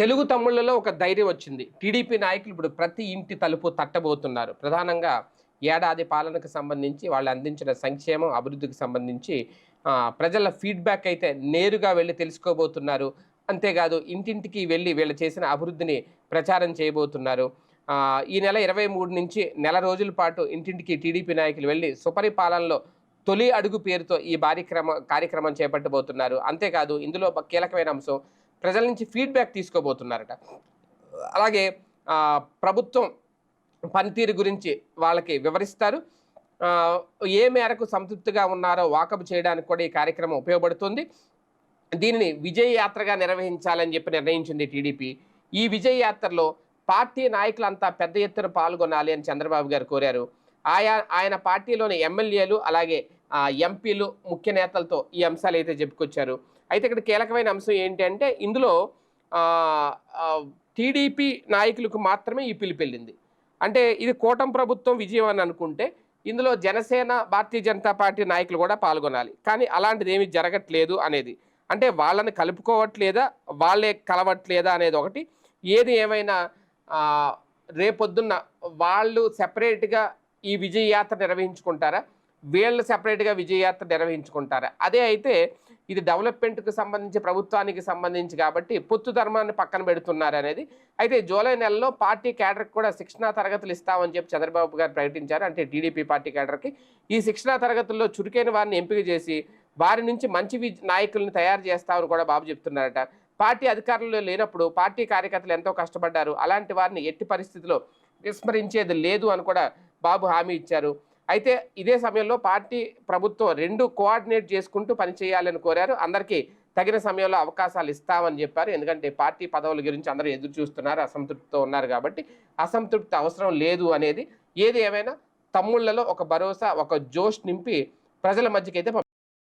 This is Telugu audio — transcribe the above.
తెలుగు తమ్ముళ్ళలో ఒక ధైర్యం వచ్చింది. టీడీపీ నాయకులు ఇప్పుడు ప్రతి ఇంటి తలుపు తట్టబోతున్నారు. ప్రధానంగా ఏడాది పాలనకు సంబంధించి వాళ్ళు అందించిన సంక్షేమం అభివృద్ధికి సంబంధించి ప్రజల ఫీడ్బ్యాక్ అయితే నేరుగా వెళ్ళి తెలుసుకోబోతున్నారు. అంతేకాదు ఇంటింటికి వెళ్ళి వీళ్ళు చేసిన అభివృద్ధిని ప్రచారం చేయబోతున్నారు. ఈ నెల ఇరవై మూడు నుంచి నెల రోజుల పాటు ఇంటింటికి టీడీపీ నాయకులు వెళ్ళి సుపరిపాలనలో తొలి అడుగు పేరుతో ఈ కార్యక్రమ కార్యక్రమం చేపట్టబోతున్నారు. అంతేకాదు ఇందులో కీలకమైన అంశం ప్రజల నుంచి ఫీడ్బ్యాక్ తీసుకోబోతున్నారట. అలాగే ప్రభుత్వం పనితీరు గురించి వాళ్ళకి వివరిస్తారు. ఏ మేరకు సంతృప్తిగా ఉన్నారో వాకప్ చేయడానికి కూడా ఈ కార్యక్రమం ఉపయోగపడుతుంది. దీనిని విజయ యాత్రగా నిర్వహించాలని చెప్పి నిర్ణయించింది టీడీపీ. ఈ విజయ యాత్రలో పార్టీ నాయకులంతా పెద్ద ఎత్తున పాల్గొనాలి అని చంద్రబాబు గారు కోరారు. ఆయా ఆయన పార్టీలోని ఎమ్మెల్యేలు అలాగే ఎంపీలు ముఖ్య నేతలతో ఈ అంశాలు అయితే చెప్పుకొచ్చారు. అయితే ఇక్కడ కీలకమైన అంశం ఏంటంటే ఇందులో టీడీపీ నాయకులకు మాత్రమే ఈ పిలుపు వెళ్ళింది. అంటే ఇది కూటమి ప్రభుత్వం విజయం అని అనుకుంటే ఇందులో జనసేన భారతీయ జనతా పార్టీ నాయకులు కూడా పాల్గొనాలి. కానీ అలాంటిది ఏమీ జరగట్లేదు అనేది. అంటే వాళ్ళని కలుపుకోవట్లేదా వాళ్ళే కలవట్లేదా అనేది ఒకటి. ఏది ఏమైనా రేపొద్దున్న వాళ్ళు సెపరేట్గా ఈ విజయ యాత్ర నిర్వహించుకుంటారా? వీళ్ళు సెపరేట్గా విజయయాత్ర నిర్వహించుకుంటారా? అదే అయితే ఇది డెవలప్మెంట్కి సంబంధించి ప్రభుత్వానికి సంబంధించి కాబట్టి పొత్తు ధర్మాన్ని పక్కన పెడుతున్నారు అనేది. అయితే జూలై నెలలో పార్టీ క్యాడర్కి కూడా శిక్షణా తరగతులు ఇస్తామని చెప్పి చంద్రబాబు గారు ప్రకటించారు. అంటే టీడీపీ పార్టీ క్యాడర్కి. ఈ శిక్షణా తరగతుల్లో చురుకైన వారిని ఎంపిక చేసి వారి నుంచి మంచి నాయకులను తయారు చేస్తామని కూడా బాబు చెప్తున్నారట. పార్టీ అధికారంలో లేనప్పుడు పార్టీ కార్యకర్తలు ఎంతో కష్టపడ్డారు. అలాంటి వారిని ఎట్టి పరిస్థితిలో విస్మరించేది లేదు అని కూడా బాబు హామీ ఇచ్చారు. అయితే ఇదే సమయంలో పార్టీ ప్రభుత్వం రెండు కోఆర్డినేట్ చేసుకుంటూ పనిచేయాలని కోరారు. అందరికీ తగిన సమయంలో అవకాశాలు ఇస్తామని చెప్పారు. ఎందుకంటే పార్టీ పదవుల గురించి అందరూ ఎదురు చూస్తున్నారు అసంతృప్తితో ఉన్నారు కాబట్టి అసంతృప్తి అవసరం లేదు అనేది. ఏది ఏమైనా తమ్ముళ్ళలో ఒక భరోసా ఒక జోష్ నింపి ప్రజల మధ్యకైతే